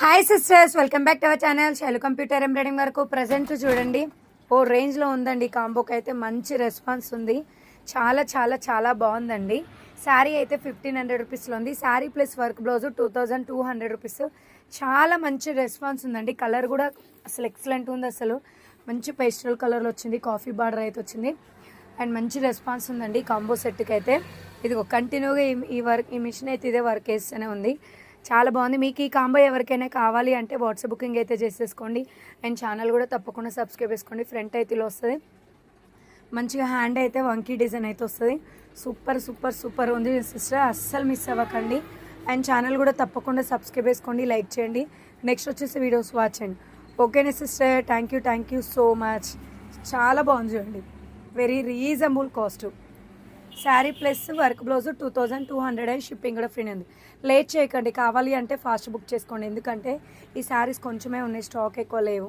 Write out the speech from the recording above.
Hi sisters welcome back to our channel Shailu computer embroidering వరకు present చూడండి. ఓ రేంజ్లో ఉందండి కాంబోకి అయితే మంచి రెస్పాన్స్ ఉంది. చాలా చాలా చాలా బాగుందండి. శారీ అయితే ఫిఫ్టీన్ హండ్రెడ్ రూపీస్లో ఉంది. Sari plus work blouse two thousand two hundred rupees చాలా మంచి రెస్పాన్స్ ఉందండి. కలర్ కూడా అసలు ఎక్సలెంట్ ఉంది అసలు. మంచి పేస్టల్ కలర్లో వచ్చింది. కాఫీ బార్డర్ అయితే వచ్చింది. అండ్ మంచి రెస్పాన్స్ ఉందండి కాంబో సెట్కి అయితే. ఇది కంటిన్యూగా ఈ- ఈ వర్క్ ఈ మిషన్ అయితే ఇదే వర్క్ వేస్తూనే ఉంది. చాలా బాగుంది. మీకు ఈ కాంబో ఎవరికైనా కావాలి అంటే వాట్సాప్ బుకింగ్ అయితే చేసేసుకోండి. అండ్ ఛానల్ కూడా తప్పకుండా సబ్స్క్రైబ్ చేసుకోండి. ఫ్రంట్ అయితే ఇలా వస్తుంది. మంచిగా హ్యాండ్ అయితే వంకీ డిజైన్ అయితే వస్తుంది. సూపర్ సూపర్ సూపర్ ఉంది సిస్టర్. అస్సలు మిస్ అవ్వకండి. అండ్ ఛానల్ కూడా తప్పకుండా సబ్స్క్రైబ్ చేసుకోండి లైక్ చేయండి. నెక్స్ట్ వచ్చేసి వీడియోస్ వాచ్ అండి. ఓకేనే sister? Thank you thank you so much. చాలా బాగుంది చూడండి. Very reasonable cost sari plus work blouse two thousand two hundred and shipping కూడా ఫ్రీ ఉంది. లేట్ చేయకండి కావాలి అంటే ఫాస్ట్ బుక్ చేసుకోండి. ఎందుకంటే ఈ శారీస్ కొంచెమే ఉన్నాయి స్టాక్ ఎక్కువ లేవు.